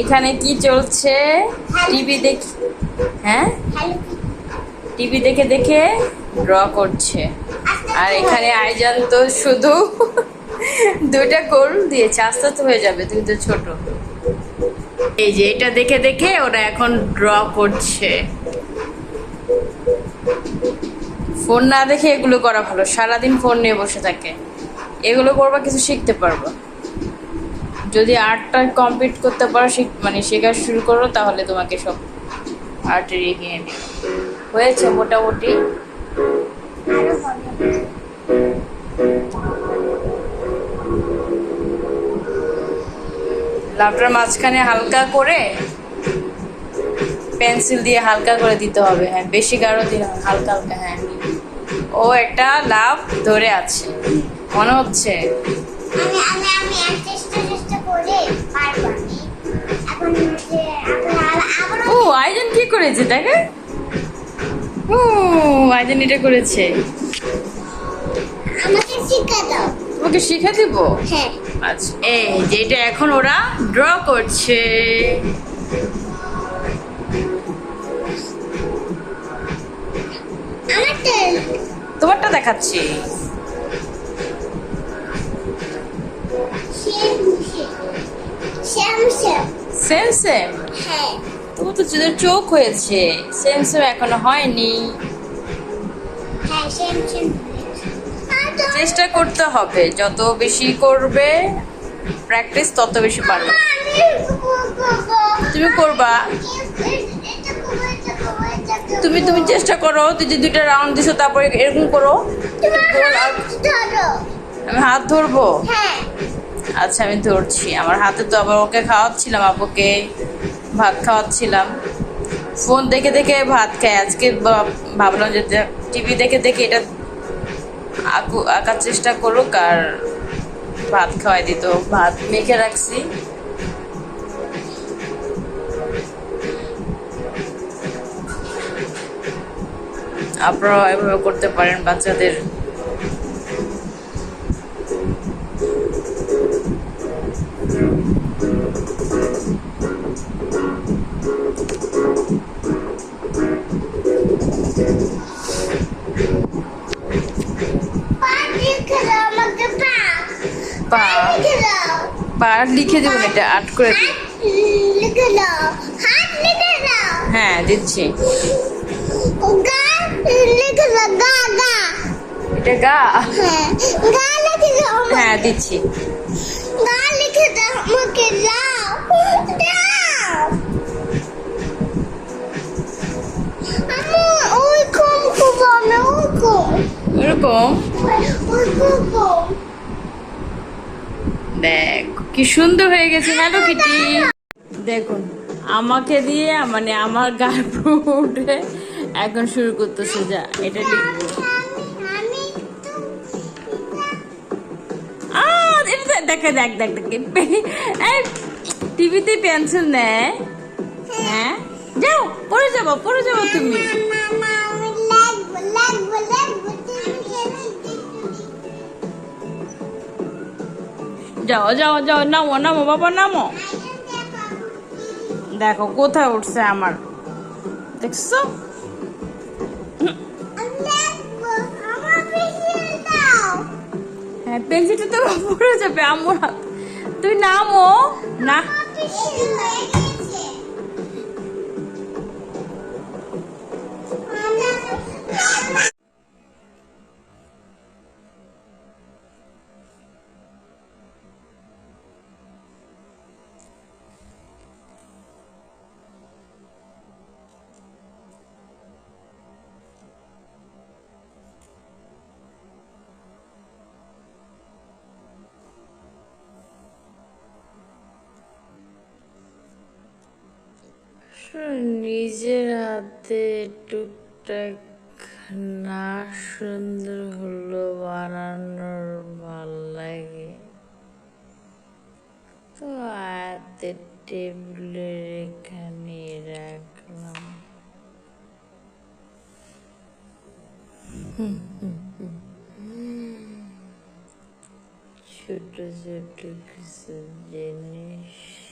এখানে কি চলছে? টিভি দেখ হ্যাঁ? টিভি দেখে দেখে ড্র করছে। আর এখানে আইজান তো শুধু দুইটা গোল দিয়েছে আস্তে আস্তে হয়ে যাবে তুমি তো ছোট। এই যে এটা দেখে দেখে ওরা এখন ড্র করছে। ফোন না দেখে এগুলো করা ভালো সারাদিন ফোন নিয়ে বসে থাকে। এগুলো করবা কিছু শিখতে পারব। যদি আর্টটা কমপ্লিট করতে পারো মানে শেখা শুরু করো তাহলে তোমাকে সব আর্টের এগিয়ে দিও হয়েছে মোটামুটি। লাভটার মাঝখানে হালকা করে পেন্সিল দিয়ে হালকা করে দিতে হবে হ্যাঁ বেশি গাঢ় হবে, হালকা হালকা হ্যাঁ। ও একটা লাভ ধরে আছে মনে হচ্ছে? করেছে দেখে ও আইজন এটা করেছে। আমাকে শিক্ষা দাও। তোমাকে শিখে দিব? হ্যাঁ। আচ্ছা এই যেটা এখন ওরা ড্র করছে। তোমারটা দেখাচ্ছি। সেম সেম তো চোখ হয়েছে। সেম সেম এখনও হয়নি। হ্যাঁ চেষ্টা করতে হবে। যত বেশি করবে প্র্যাকটিস তত বেশি পারবে তুমি করবা। তুমি তুমি চেষ্টা করো তুই যে দুইটা রাউন্ড দিছো তারপরে এরকম করো। আমি হাত ধরবো? হ্যাঁ। আচ্ছা আমি ধরছি। আমার হাতে তো আবার ওকে খাওয়াচ্ছিলাম আপুকে। ভাত খাওয়াচ্ছিলাম। ফোন দেখে দেখে ভাত খাই। আজকে ভাবলাম যে টিভি দেখে দেখে এটা আঁকু আঁকার চেষ্টা করুক আর ভাত খাওয়াই দিত। ভাত মেখে রাখছি। আপনারাও এভাবে করতে পারেন বাচ্চাদের। পার লিখে দেবেন এটা আট করে হ্যাঁ দিচ্ছি। গা লিখে দাও গা গা। এটা গা? হ্যাঁ গা লিখে দাও হ্যাঁ দিচ্ছি। গা লিখে দাও আমাকে দাও দেখ, কি সুন্দর হয়ে গেছে, হ্যালো কিটি। দেখুন, আমাকে দিয়ে মানে আমার উপর উঠে এখন শুরু করতেছে, যা, এটা লিখব দেখ- দেখ দেখ দেখ টিভিতে পেন্সিল নেয় হ্যাঁ? যাও, পড়ে যাব পড়ে যাব তুমি। যাও যাও যাও, নামো নামো, বাবা, নামো। দেখো, কোথায় উঠছে আমার? দেখছ? হ্যাঁ পেন্সিলটা তো পড়ে যাবে আমার তুই নামো। না। নিজের হাতে টুকটাক না সুন্দর হলো বানানোর ভালো লাগে। তো হাতে টেবিলের এখানে রাখলাম। ছোট ছোট কিছু জিনিস।